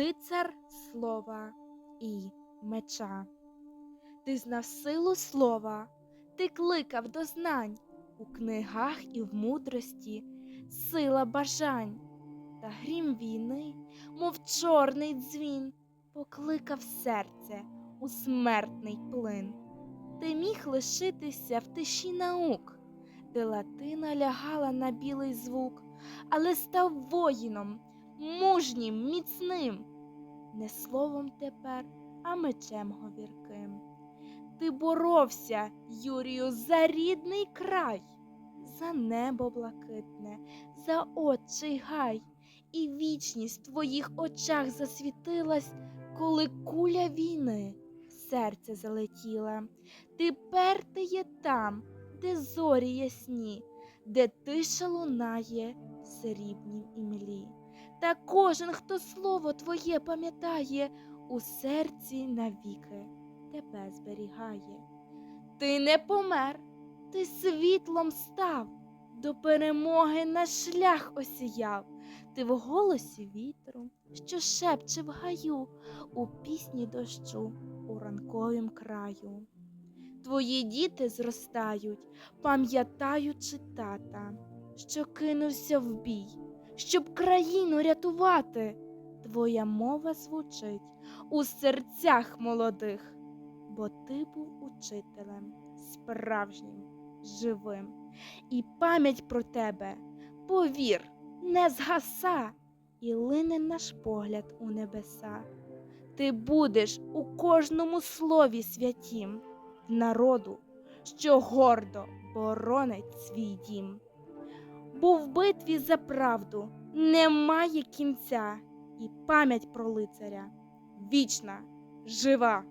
лицар слова і меча. Ти знав силу слова, ти кликав до знань у книгах і в мудрості, сила бажань, та грім війни, мов чорний дзвін, покликав серце у смертний плин. Ти міг лишитися в тиші наук, де латина лягала на білий звук, але став воїном, мужнім, міцним, не словом тепер, а мечем говірким. Ти боровся, Юрію, за рідний край, за небо блакитне, за отчий гай, і вічність в твоїх очах засвітилась, коли куля війни в серце залетіла. Тепер ти є там, де зорі ясні, де тиша лунає в срібнім імлі. Та кожен, хто слово твоє пам'ятає, у серці навіки тебе зберігає. Ти не помер, ти світлом став, до перемоги наш шлях осіяв. Ти в голосі вітру, що шепче в гаю, у пісні дощу, у ранковім краю. Твої діти зростають, пам'ятаючи тата, що кинувся в бій, щоб країну рятувати. Твоя мова звучить у серцях молодих, бо ти був учителем справжнім, живим, і пам'ять про тебе, повір, не згаса, і лине наш погляд у небеса. Ти будеш у кожному слові святім, народу, що гордо боронить свій дім. Бо в битві за правду немає кінця, і пам'ять про лицаря вічна, жива.